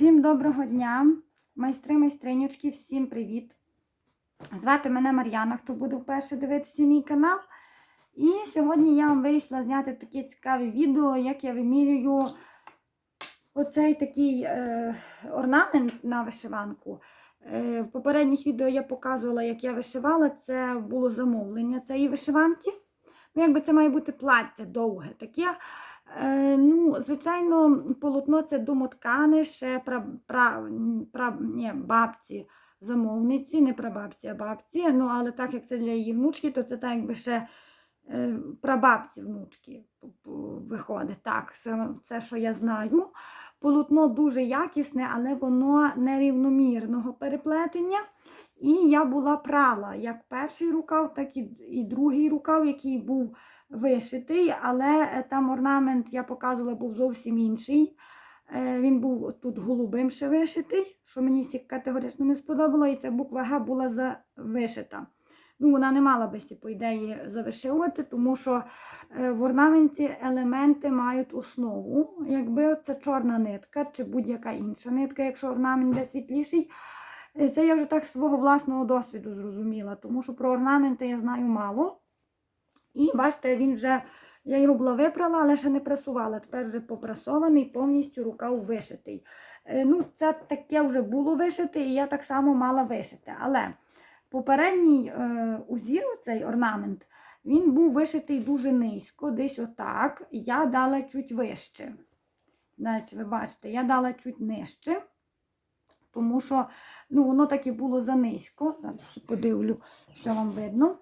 Всім доброго дня, майстри, майстринючки, всім привіт! Звати мене Мар'яна, хто буде вперше дивитися мій канал. І сьогодні я вам вирішила зняти таке цікаве відео, як я вимірюю оцей такий е, орнамент на вишиванку. Е, в попередніх відео я показувала, як я вишивала, це було замовлення цієї вишиванки. Ну, якби це має бути плаття довге таке. Е, ну, звичайно, полотно це домоткане, ще пра, пра, пра, ні, бабці замовниці, не прабабці, а бабці. Ну, але так як це для її внучки, то це так якби ще е, прабабці внучки виходить. Так, це, це, що я знаю. Полотно дуже якісне, але воно нерівномірного переплетення. І я була прала як перший рукав, так і, і другий рукав, який був вишитий, але е, там орнамент, я показувала, був зовсім інший. Е, Він був тут голубим ще вишитий, що мені категорично не сподобало, і ця буква Г була завишита. Ну, Вона не мала би, по ідеї, завишивати, тому що е, в орнаменті елементи мають основу. Якби це чорна нитка чи будь-яка інша нитка, якщо орнамент де світліший. Це я вже так свого власного досвіду зрозуміла, тому що про орнаменти я знаю мало. І бачите, він вже, я його була випрала, але ще не прасувала. Тепер вже попрасований, повністю рукав вишитий. Ну, Це таке вже було вишите, і я так само мала вишити. Але попередній е, узір, цей орнамент, він був вишитий дуже низько, десь отак. Я дала чуть вище. Значить, ви бачите, я дала чуть нижче, тому що ну, воно так і було занизько. Зараз подивлю, що вам видно.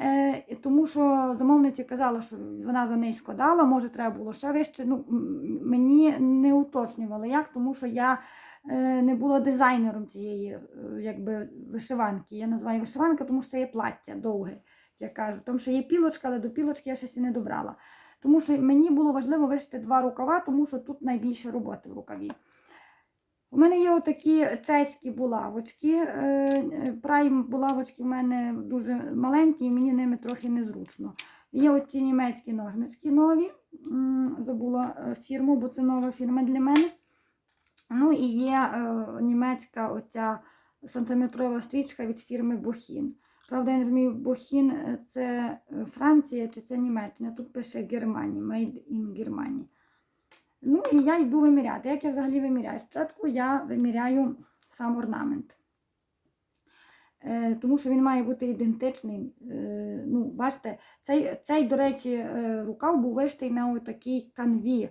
Е, Тому що замовниця казала, що вона за низько дала, може, треба було ще вище. Ну, Мені не уточнювали як, тому що я е, не була дизайнером цієї е, якби, вишиванки. Я називаю вишиванка, тому що це є плаття довге, я кажу. Тому що є пілочка, але до пілочки я щось і не добрала. Тому що мені було важливо вишити два рукава, тому що тут найбільше роботи в рукаві. У мене є отакі чеські булавочки. Прайм булавочки в мене дуже маленькі, і мені ними трохи незручно. Є оці німецькі ножнички нові. Забула фірму, бо це нова фірма для мене. Ну і є німецька оця сантиметрова стрічка від фірми Бохін. Правда, я не розумію, Бохін це Франція чи це Німеччина. Тут пише Германія, Made in Germany. Ну і я йду виміряти. Як я взагалі виміряю? Спочатку я виміряю сам орнамент. Е, тому що він має бути ідентичний. Е, ну, Бачите, цей, цей, до речі, е, рукав був вишитий на такій канві,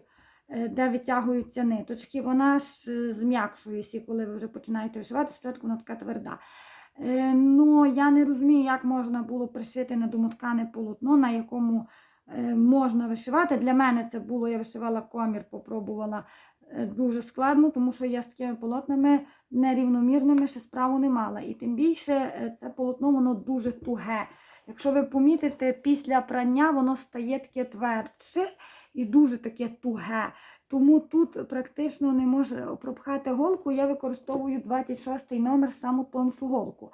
де витягуються ниточки. Вона ж зм'якшується, коли ви вже починаєте вишивати, спочатку вона така тверда. Ну, Я не розумію, як можна було пришити на домоткане полотно, на якому можна вишивати. Для мене це було, я вишивала комір, попробувала е, дуже складно, тому що я з такими полотнами нерівномірними ще справу не мала. І тим більше е, це полотно воно дуже туге. Якщо ви помітите, після прання воно стає таке твердше і дуже таке туге. Тому тут практично не може пропхати голку, я використовую 26 номер саму тоншу голку.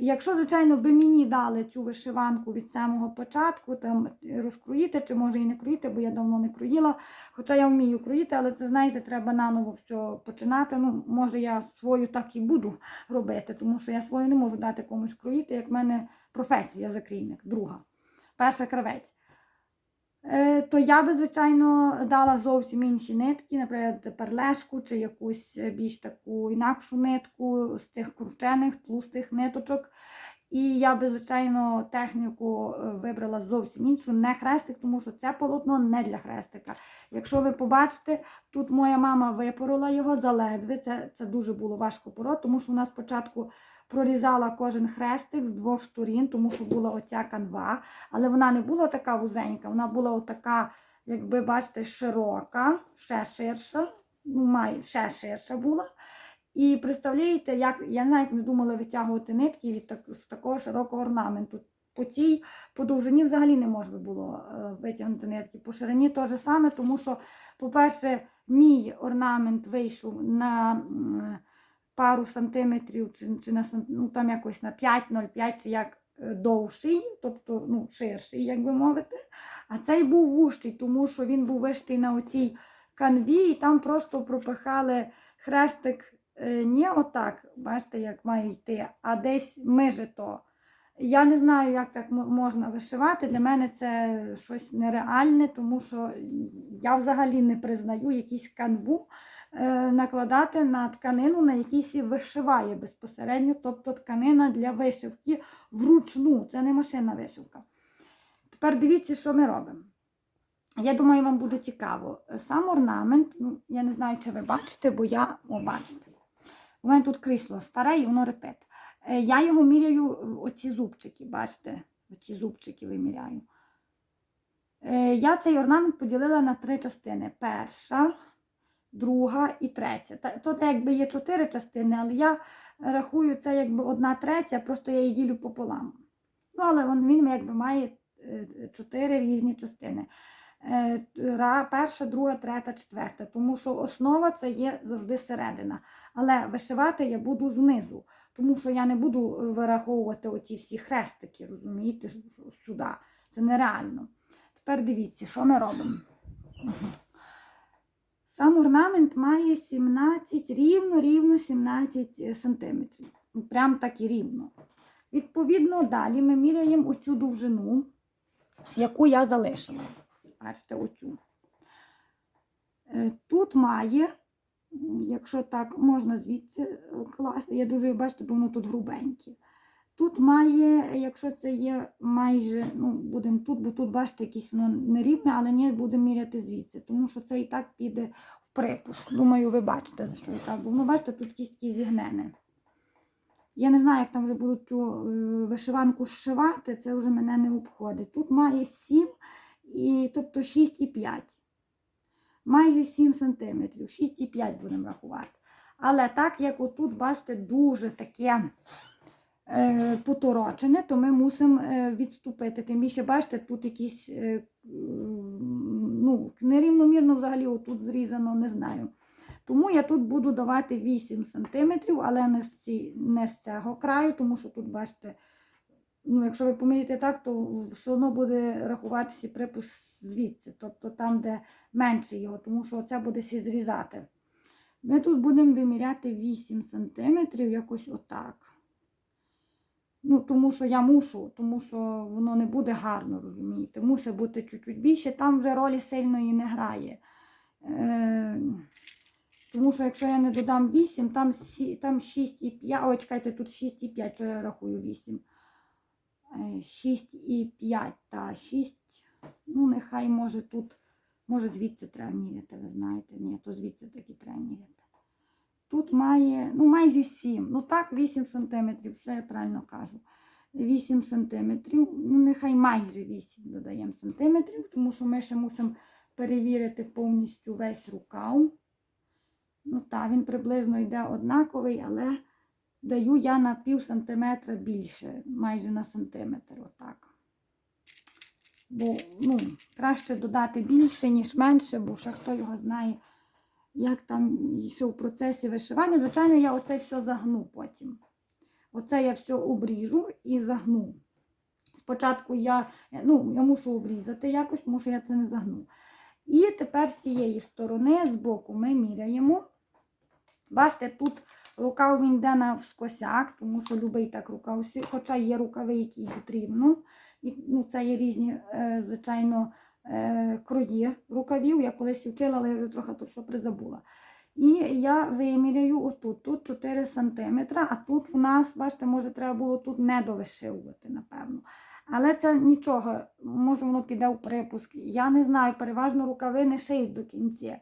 Якщо, звичайно, би мені дали цю вишиванку від самого початку, там розкроїти, чи може і не кроїти, бо я давно не кроїла. Хоча я вмію кроїти, але це, знаєте, треба наново все починати. Ну, Може, я свою так і буду робити, тому що я свою не можу дати комусь кроїти, як в мене професія закрійник, друга. Перша кравець. Е, то я би, звичайно, дала зовсім інші нитки, наприклад, перлешку чи якусь більш таку інакшу нитку з цих кручених, тлустих ниточок. І я би, звичайно, техніку е, вибрала зовсім іншу, не хрестик, тому що це полотно не для хрестика. Якщо ви побачите, тут моя мама випорола його заледве. Це це дуже було важко пород, тому що вона спочатку прорізала кожен хрестик з двох сторін, тому що була оця канва. Але вона не була така вузенька, вона була отака, як ви бачите, широка, ще ширша, ну, ще ширша була. І представляєте, як я навіть не думала витягувати нитки від так, з такого широкого орнаменту. По цій по довжині взагалі не можна було е, витягнути нитки. По ширині те ж саме, тому що, по-перше, мій орнамент вийшов на пару сантиметрів, чи, чи на ну, там якось на 5-0,5 чи як е, довший, тобто ну, ширший, як би мовити. А цей був вужчий, тому що він був вишитий на оцій канві, і там просто пропихали хрестик е, не отак, бачите, як має йти, а десь межі то. Я не знаю, як так можна вишивати. Для мене це щось нереальне, тому що я взагалі не признаю якісь канву е, накладати на тканину, на якій сі вишиває безпосередньо, тобто тканина для вишивки вручну, це не машинна вишивка. Тепер дивіться, що ми робимо. Я думаю, вам буде цікаво. Сам орнамент, ну, я не знаю, чи ви бачите, бо я, о, бачите. У мене тут крісло старе і воно репет. Е, Я його міряю, е, оці зубчики, бачите? Оці зубчики виміряю. Е, Я цей орнамент поділила на три частини. Перша, друга і третя. Тут якби є чотири частини, але я рахую це якби одна третя, просто я її ділю пополам. Ну, але він, він якби має чотири різні частини. Перша, друга, третя, четверта. Тому що основа це є завжди середина. Але вишивати я буду знизу, тому що я не буду вираховувати оці всі хрестики, розумієте, сюди. Це нереально. Тепер дивіться, що ми робимо. Сам орнамент має 17, рівно, рівно 17 сантиметрів. Ну, Прям так і рівно. Відповідно, далі ми міряємо оцю довжину, яку я залишила. Бачите, оцю. Е, Тут має, якщо так можна звідси е, класти, я дуже бачите, бо воно тут грубеньке. Тут має, якщо це є майже, ну, будемо тут, бо тут, бачите, якесь воно нерівне, але ні, будемо міряти звідси, тому що це і так піде в припуск. Думаю, ви бачите, що і так. Бо ну, бачите, тут кістки зігнене. Я не знаю, як там вже будуть цю е, вишиванку зшивати, це вже мене не обходить. Тут має 7, і, тобто 6,5. Майже 7 см, 6,5 будемо рахувати. Але так як отут, бачите, дуже таке е, поторочене, то ми мусимо е, відступити. Тим більше, бачите, тут якісь е, ну, нерівномірно взагалі отут зрізано, не знаю. Тому я тут буду давати 8 см, але не з, ці, не з цього краю, тому що тут, бачите, ну, якщо ви поміряєте так, то все одно буде рахуватися припуск звідси, тобто там, де менше його, тому що це буде сі зрізати. Ми тут будемо виміряти 8 см, якось отак. Ну, тому що я мушу, тому що воно не буде гарно, розумієте. Мусить бути чуть-чуть більше, там вже ролі сильної не грає. Е, тому що якщо я не додам 8, там, там 6,5. Ой, чекайте, тут 6,5, що я рахую 8. 6,5 та 6. Ну, нехай може тут, може звідси треба міряти, ви знаєте. Ні, то звідси таки треба міряти. Тут має, ну, майже 7. Ну так, 8 см, все я правильно кажу. 8 см, ну нехай майже 8 додаємо сантиметрів, тому що ми ще мусимо перевірити повністю весь рукав. Ну так, він приблизно йде однаковий, але даю я на пів сантиметра більше, майже на сантиметр. Отак. Бо ну, краще додати більше, ніж менше, бо ще хто його знає, як там ще в процесі вишивання. Звичайно, я оце все загну потім. Оце я все обріжу і загну. Спочатку я, ну, я мушу обрізати якось, тому що я це не загну. І тепер з цієї сторони, з боку, ми міряємо. Бачите, тут рукав він йде навскосяк, тому що любий так рукав, всі- хоча є рукави, які йдуть. І, ну, це є різні, е, звичайно, е, крої рукавів. Я колись вчила, але я вже трохи то все призабула. І я виміряю отут, тут 4 см, а тут в нас, бачите, може, треба було тут не довишивувати, напевно. Але це нічого, може воно піде в припуск. Я не знаю, переважно рукави не шиють до кінця.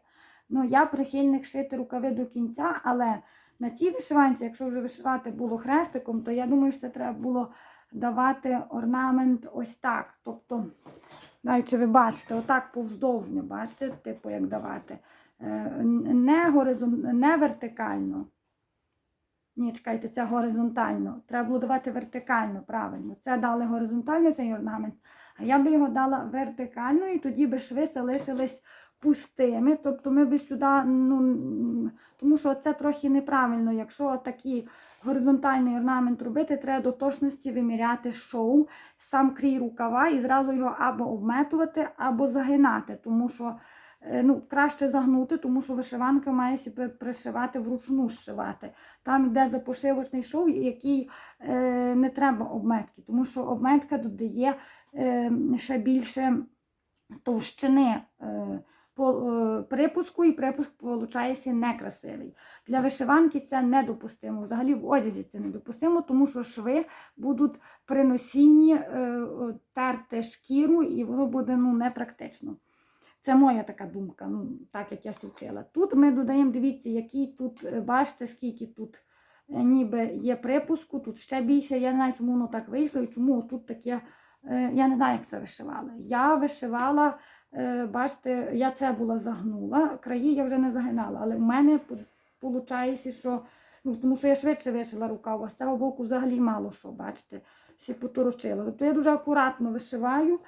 Ну, я прихильник шити рукави до кінця, але на цій вишиванці, якщо вже вишивати було хрестиком, то я думаю, що це треба було давати орнамент ось так. Тобто, навіть ви бачите, отак повздовжньо, бачите, типу, як давати. Е, Не, горизон... не вертикально. Ні, чекайте, це горизонтально. Треба було давати вертикально, правильно. Це дали горизонтально цей орнамент, а я би його дала вертикально, і тоді би шви залишились пустими. Тобто ми би сюди, ну, тому що це трохи неправильно. Якщо такий горизонтальний орнамент робити, треба до точності виміряти шоу, сам крій рукава і зразу його або обметувати, або загинати. Тому що е, ну, краще загнути, тому що вишиванка має себе пришивати вручну зшивати. Там йде запошивочний шов, який е, не треба обметки, тому що обметка додає е, ще більше товщини. Е, припуску, і припуск виходить некрасивий. Для вишиванки це недопустимо. Взагалі в одязі це недопустимо, тому що шви будуть при носінні е, терти шкіру, і воно буде ну, непрактично. Це моя така думка, ну, так як я се вчила. Тут ми додаємо, дивіться, який тут, е, бачите, скільки тут е, ніби є припуску, тут ще більше. Я не знаю, чому воно так вийшло і чому тут таке. е, Я не знаю, як це вишивала. Я вишивала. Е, Бачите, я це була загнула, краї я вже не загинала, але в мене виходить, що ну, тому що я швидше вишила рукав, а з цього боку взагалі мало що, бачите, всі поторочила. Тобто я дуже акуратно вишиваю,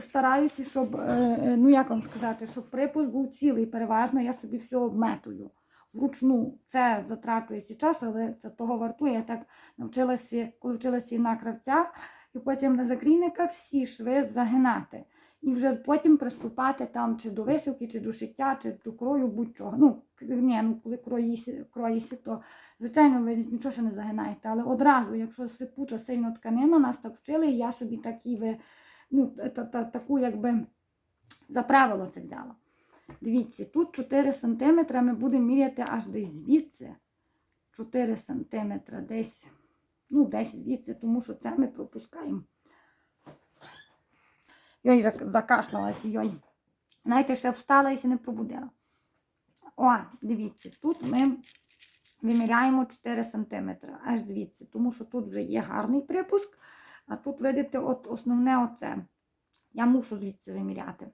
стараюся, щоб, е, е, ну як вам сказати, щоб припуск був цілий, переважно я собі все обметую. Вручну це затрачується час, але це того вартує. Я так навчилася, коли вчилася на кравця, і потім на закрійника всі шви загинати і вже потім приступати там чи до вишивки, чи до шиття, чи до крою, будь-чого. Ну, ні, ну коли кроїсі, кроїсі, то звичайно ви нічого ще не загинаєте. Але одразу, якщо сипуча сильно тканина, нас так вчили, і я собі такі ви, ну, та, та, таку якби за правило це взяла. Дивіться, тут 4 см ми будемо міряти аж десь звідси. 4 см десь, ну, десь звідси, тому що це ми пропускаємо. Йой, зак- закашлялась, йой. Знаєте, ще встала і не пробудила. О, дивіться, тут ми виміряємо 4 см, аж звідси, тому що тут вже є гарний припуск, а тут, видите, от основне оце. Я мушу звідси виміряти.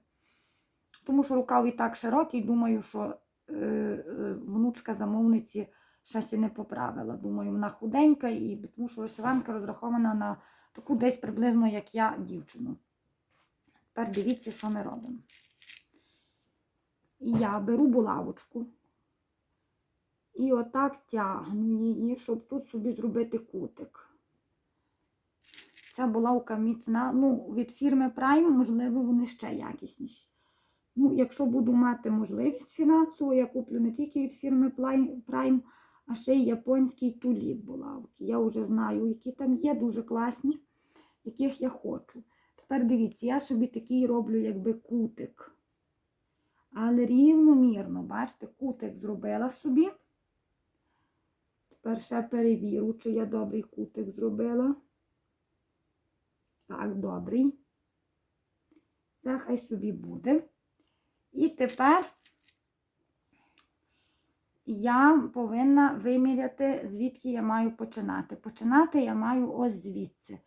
Тому що рукав і так широкий, думаю, що е, е, внучка замовниці щось не поправила. Думаю, вона худенька, і тому що вишиванка розрахована на таку десь приблизно, як я, дівчину. Тепер дивіться, що ми робимо. Я беру булавочку і отак тягну її, щоб тут собі зробити кутик. Ця булавка міцна. Ну, від фірми Prime, можливо, вони ще якісніші. Ну, якщо буду мати можливість фінансову, я куплю не тільки від фірми Prime, а ще й японський туліп булавки. Я вже знаю, які там є, дуже класні, яких я хочу. Тепер дивіться, я собі такий роблю якби кутик. Але рівномірно, бачите, кутик зробила собі. Тепер ще перевірю, чи я добрий кутик зробила. Так, добрий. Це хай собі буде. І тепер я повинна виміряти, звідки я маю починати. Починати я маю ось звідси.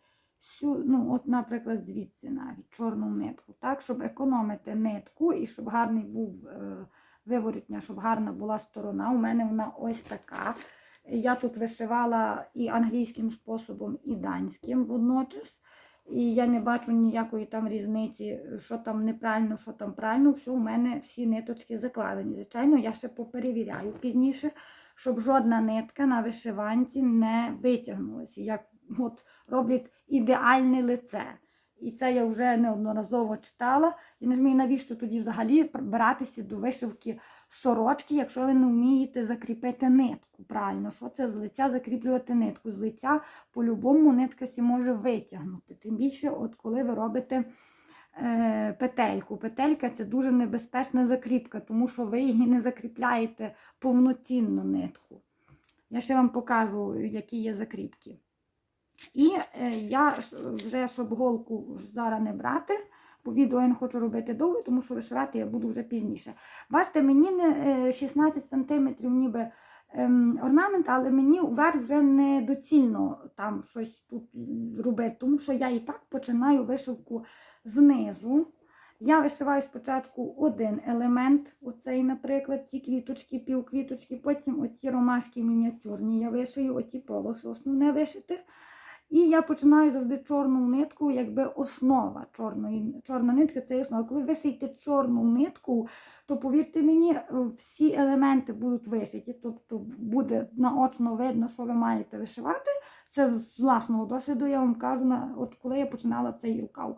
Всю, ну, от, наприклад, звідси навіть чорну нитку, так, щоб економити нитку і щоб гарний був е, виворотня, щоб гарна була сторона. У мене вона ось така. Я тут вишивала і англійським способом, і данським водночас. І я не бачу ніякої там різниці, що там неправильно, що там правильно. Все, у мене всі ниточки закладені. Звичайно, я ще поперевіряю пізніше, щоб жодна нитка на вишиванці не витягнулася. Як от роблять ідеальне лице. І це я вже неодноразово читала. І не розумію, навіщо тоді взагалі братися до вишивки сорочки, якщо ви не вмієте закріпити нитку. Правильно, що це з лиця закріплювати нитку? З лиця по-любому нитка сі може витягнути. Тим більше, от коли ви робите е, петельку. Петелька це дуже небезпечна закріпка, тому що ви її не закріпляєте повноцінно нитку. Я ще вам покажу, які є закріпки. І е, я вже, щоб голку зараз не брати, бо відео я не хочу робити довго, тому що вишивати я буду вже пізніше. Бачите, мені не е, 16 см ніби ем, орнамент, але мені вверх вже недоцільно там щось тут робити, тому що я і так починаю вишивку знизу. Я вишиваю спочатку один елемент, оцей, наприклад, ці квіточки, півквіточки, потім оті ромашки мініатюрні я вишию, оті полоси основне вишити. І я починаю завжди чорну нитку, якби основа чорної, чорна нитка це основа. Коли вишиєте чорну нитку, то повірте мені, всі елементи будуть вишиті. Тобто буде наочно видно, що ви маєте вишивати. Це з власного досвіду, я вам кажу, от коли я починала цей рукав.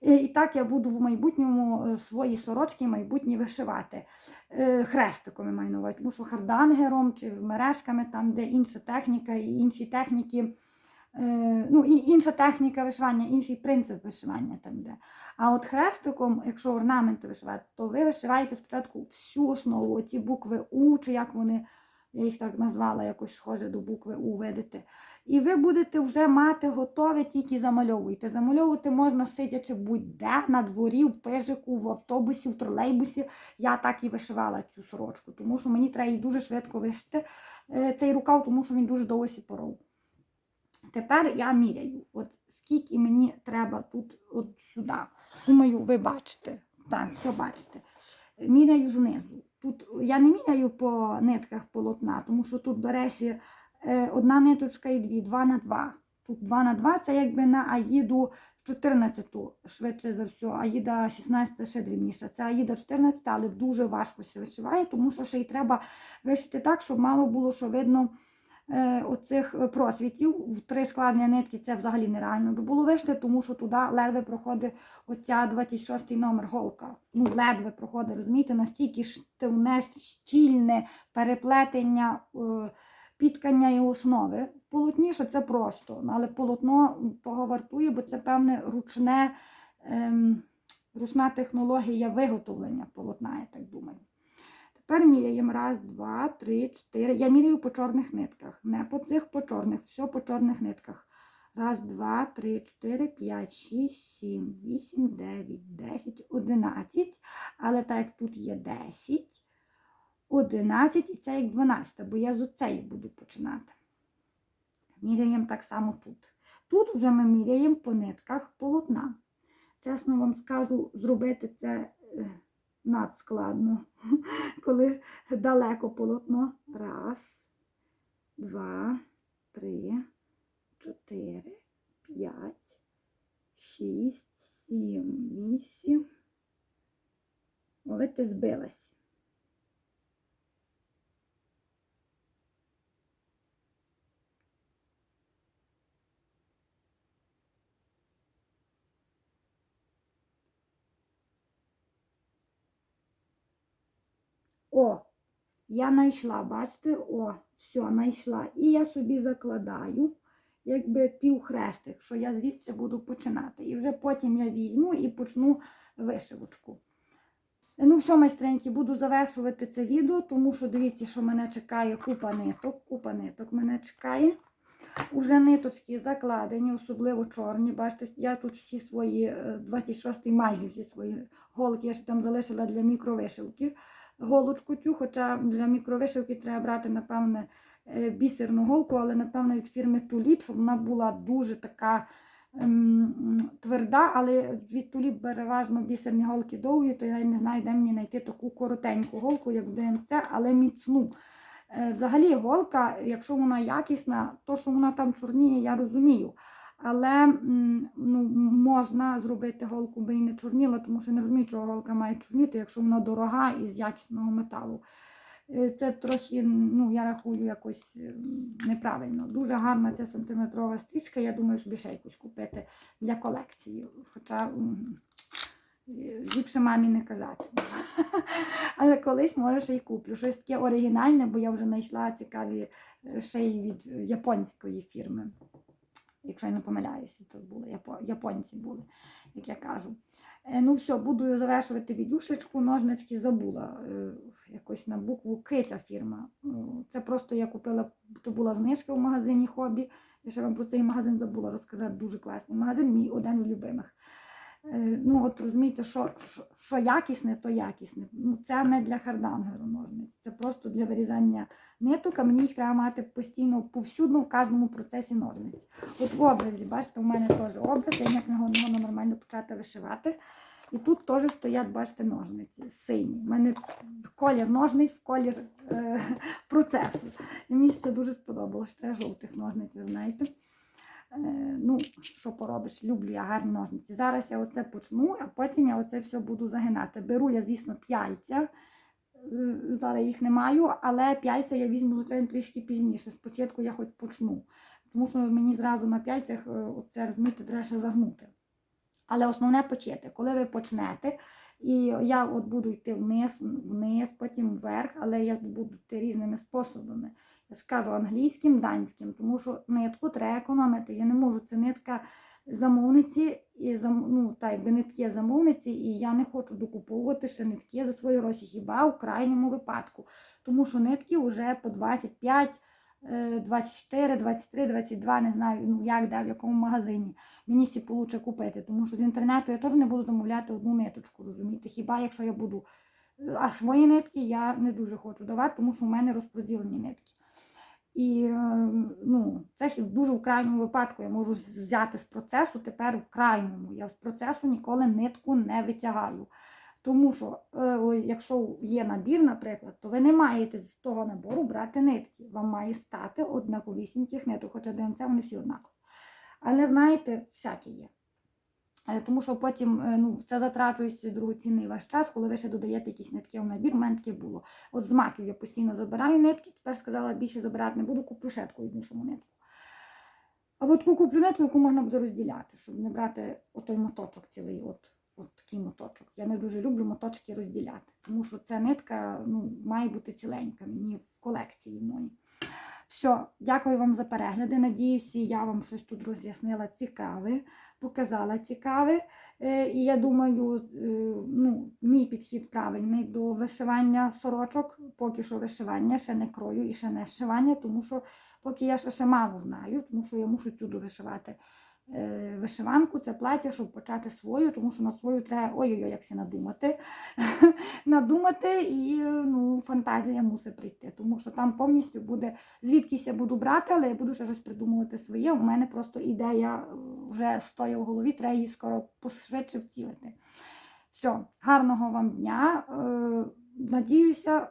І так я буду в майбутньому е, свої сорочки майбутні вишивати. Е, Хрестиком я маю на увазі, тому що хардангером чи мережками, там, де інша техніка і інші техніки. Е, Ну, і інша техніка вишивання, інший принцип вишивання там йде. А от хрестиком, якщо орнаменти вишивати, то ви вишиваєте спочатку всю основу, оці букви У, чи як вони, я їх так назвала, якось схоже до букви У, видите. І ви будете вже мати готове, тільки замальовуєте. Замальовувати можна сидячи будь-де, на дворі, в пижику, в автобусі, в тролейбусі. Я так і вишивала цю сорочку, тому що мені треба її дуже швидко вишити е, цей рукав, тому що він дуже довго сіпоров. Тепер я міряю, от скільки мені треба тут, от сюди. Думаю, ви бачите. Так, все бачите. Міряю знизу. Тут я не міряю по нитках полотна, тому що тут бересі е, одна ниточка і дві, два на два. Тут два на два це якби на Аїду 14, швидше за все, Аїда 16 ще дрібніша. Це Аїда 14, але дуже важко вишиває, тому що ще й треба вишити так, щоб мало було, що видно оцих е, просвітів. В три складні нитки це взагалі нереально би було вишити, тому що туди ледве проходить оця 26 номер голка. Ну, ледве проходить, розумієте, настільки штивне, щільне переплетення. Е, підкання і основи в полотні, що це просто. Але полотно того вартує, бо це певне ручне, ем, ручна технологія виготовлення полотна, я так думаю. Тепер міряємо раз, два, три, чотири. Я міряю по чорних нитках. Не по цих по чорних, все по чорних нитках. Раз, два, три, чотири, п'ять, шість, сім, вісім, дев'ять, десять, одинадцять. Але так як тут є десять. 11 і це як 12, бо я з оцеї буду починати. Міряємо так само тут. Тут вже ми міряємо по нитках полотна. Чесно вам скажу, зробити це е, надскладно, коли далеко полотно. Раз, два, три, чотири, п'ять, шість, сім, вісім. Ловити збилась. О, я знайшла, бачите, о, все, знайшла. І я собі закладаю, якби півхрестик, що я звідси буду починати. І вже потім я візьму і почну вишивочку. Ну, все, майстренькі, буду завершувати це відео, тому що дивіться, що мене чекає купа ниток. Купа ниток мене чекає. Уже ниточки закладені, особливо чорні. Бачите, я тут всі свої е, 26 майже всі свої голки, я ще там залишила для мікровишивки голочку цю, хоча для мікровишивки треба брати, напевне, е, бісерну голку, але, напевно, від фірми Туліп, щоб вона була дуже така ем, тверда, але від Туліп переважно бісерні голки довгі, то я не знаю, де мені знайти таку коротеньку голку, як в ДМЦ, але міцну. Е, Взагалі голка, якщо вона якісна, то що вона там чорніє, я розумію. Але ну, можна зробити голку, би і не чорніла, тому що не розумію, чого голка має чорніти, якщо вона дорога і з якісного металу. Е, Це трохи, ну, я рахую, якось е, неправильно. Дуже гарна ця сантиметрова стрічка. Я думаю, собі ще якусь купити для колекції. Хоча е, ліпше мамі не казати. Але колись може ще й куплю. Щось таке оригінальне, бо я вже знайшла цікаві шиї від японської фірми. Якщо я не помиляюся, то були японці були, як я кажу. Е, Ну все, буду завершувати відюшечку, ножнички забула. е, Якось на букву К ця фірма. Ну, Це просто я купила, то була знижка в магазині хобі. Я ще вам про цей магазин забула розказати. Дуже класний магазин, мій один з любимих. Е, Ну, от розумієте, що, що, що якісне, то якісне. Ну, це не для хардангеру ножниць. Це просто для вирізання ниток, а мені їх треба мати постійно повсюдно в кожному процесі ножниць. От в образі, бачите, у мене теж образ, я не можу нормально почати вишивати. І тут теж стоять, бачите, ножниці сині. У мене колір ножниць, колір е, процесу. І мені це дуже сподобалось. Треба жовтих ножниць, ви знаєте. Е, ну, що поробиш, люблю я гарні ножниці. Зараз я оце почну, а потім я оце все буду загинати. Беру я, звісно, п'яльця. Е, Зараз їх не маю, але п'яльця я візьму, звичайно, трішки пізніше. Спочатку я хоч почну. Тому що мені зразу на п'яльцях е, оце, розумієте, треба загнути. Але основне почати. Коли ви почнете, і я от буду йти вниз, вниз, потім вверх, але я буду йти різними способами. Я ж кажу англійським, данським, тому що нитку треба економити. Я не можу, це нитка замовниці, і ну, та якби нитки замовниці, і я не хочу докуповувати ще нитки за свої гроші, хіба в крайньому випадку. Тому що нитки вже по 25, е, 24, 23, 22, не знаю, ну як де, в якому магазині. Мені сі получше купити, тому що з інтернету я теж не буду замовляти одну ниточку, розумієте? Хіба якщо я буду. А свої нитки я не дуже хочу давати, тому що в мене розпроділені нитки. І е, ну, це дуже в крайньому випадку я можу взяти з процесу, тепер в крайньому. Я з процесу ніколи нитку не витягаю. Тому що, е, якщо є набір, наприклад, то ви не маєте з того набору брати нитки. Вам має стати однаковісіньких ниток, хоча ДМЦ вони всі однакові. Але знаєте, всякі є. Е, Тому що потім е, ну, це затрачується дорогоцінний ваш час, коли ви ще додаєте якісь нитки в набір. У мене таке було. От з маків я постійно забираю нитки, тепер сказала, більше забирати не буду, куплю ще таку одну саму нитку. А таку куплю нитку, яку можна буде розділяти, щоб не брати отой моточок цілий, от, от такий моточок. Я не дуже люблю моточки розділяти, тому що ця нитка ну, має бути ціленька мені в колекції моїй. Все, дякую вам за перегляди. Надіюся, я вам щось тут роз'яснила цікаве, показала цікаве. Е, І я думаю, е, ну, мій підхід правильний до вишивання сорочок. Поки що вишивання, ще не крою і ще не зшивання, тому що поки я ще, мало знаю, тому що я мушу цю вишивати е, вишиванку, це плаття, щоб почати свою, тому що на свою треба ой-ой-ой, як всі надумати. надумати і ну, фантазія мусить прийти, тому що там повністю буде, звідкись я буду брати, але я буду ще щось придумувати своє. У мене просто ідея е, вже стоїть в голові, треба її скоро пошвидше вцілити. Все, гарного вам дня. Е, Надіюся, е,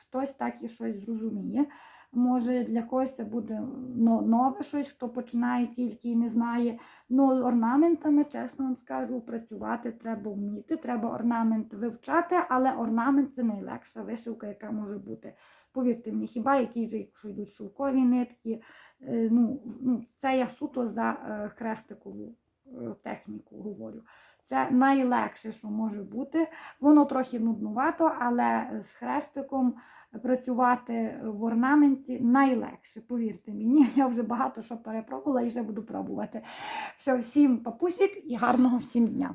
хтось так і щось зрозуміє. Може, для когось це буде но- нове щось, хто починає тільки і не знає. Ну, орнаментами, чесно вам скажу, працювати треба вміти. Треба орнамент вивчати, але орнамент це найлегша вишивка, яка може бути. Повірте мені, хіба які вже, якщо йдуть шовкові нитки. е, Ну, ну, це я суто за е, хрестикову е, техніку говорю. Це найлегше, що може бути. Воно трохи нуднувато, але з хрестиком працювати в орнаменті найлегше. Повірте мені, я вже багато що перепробувала і ще буду пробувати. Все, всім папусік і гарного всім дня!